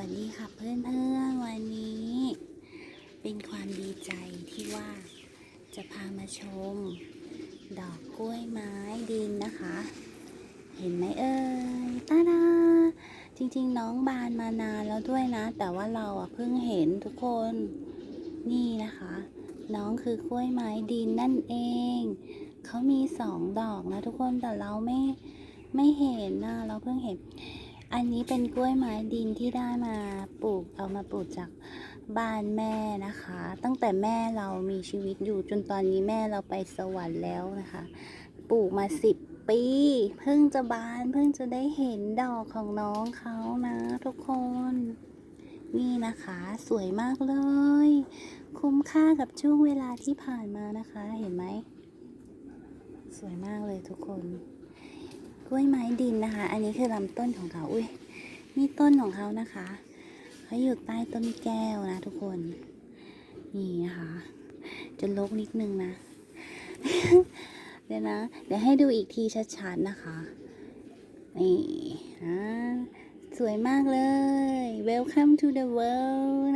วัสดีค่ะเพื่อนๆวันนี้ เป็นความดีใจที่ว่าจะพามาชม ดอกกล้วยไม้ดินนะคะ เห็นไหมเอ่ยตาดาจริงๆ น้องบานมานานแล้วด้วยนะ แต่ว่าเราอะเพิ่งเห็นทุกคนนี่นะคะ น้องคือกล้วยไม้ดินนั่นเองเขามีสองดอกนะทุกคนแต่เราไม่ไม่เห็นนะเราเพิ่งเห็น อันนี้เป็นกล้วยไม้ดินที่ได้มาปลูกเอามาปลูกจากบ้านแม่นะคะ ตั้งแต่แม่เรามีชีวิตอยู่จนตอนนี้แม่เราไปสวรรค์แล้วนะคะ ปลูกมาสิบปี เพิ่งจะบานเพิ่งจะได้เห็นดอกของน้องเขานะทุกคน นี่นะคะสวยมากเลย คุ้มค่ากับช่วงเวลาที่ผ่านมานะคะ เห็นไหม สวยมากเลยทุกคน กล้วยไม้ดินนะคะ อันนี้คือลำต้นของเขา อุ้ยนี่ต้นของเขานะคะ เขาอยู่ใต้ต้นแก้วนะทุกคน นี่นะคะจะลกนิดนึงนะ เดี๋ยวนะ เดี๋ยวให้ดูอีกทีชัดๆนะคะ นี่นะสวยมากเลย Welcome to the world